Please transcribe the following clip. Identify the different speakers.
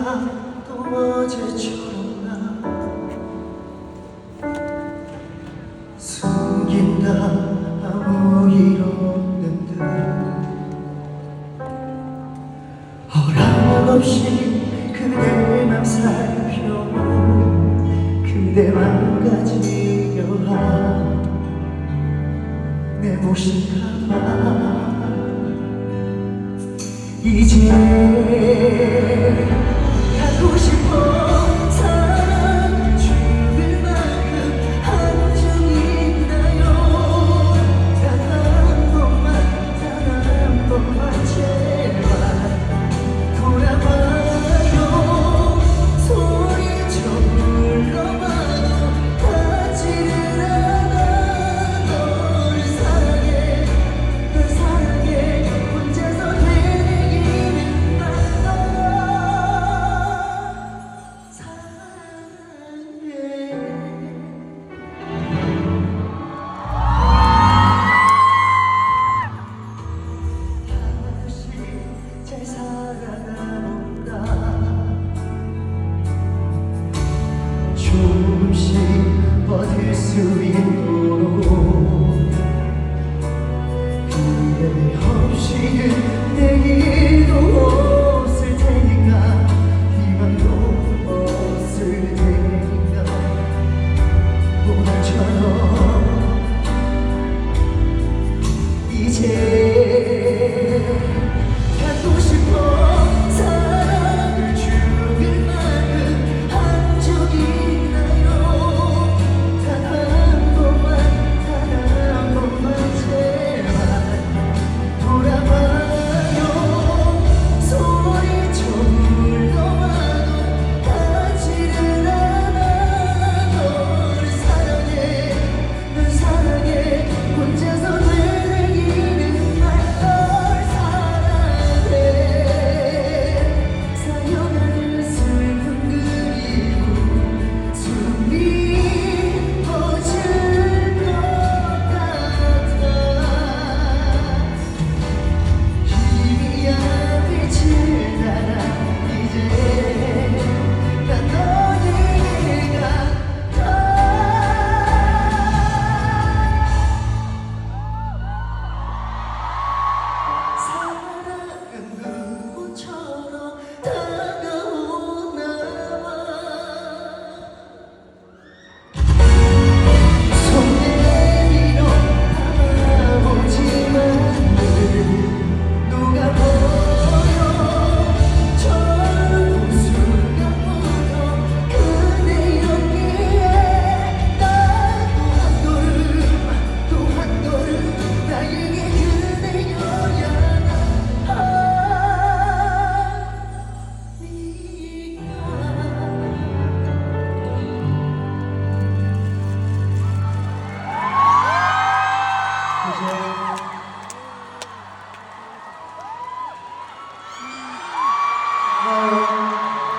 Speaker 1: 나또 어제처럼 나 숨긴다. 아무 일 없는 듯. 허락 없이 그대만 살펴보고 그대만 가지려라 내 모습가봐 이제 가고 싶어 to be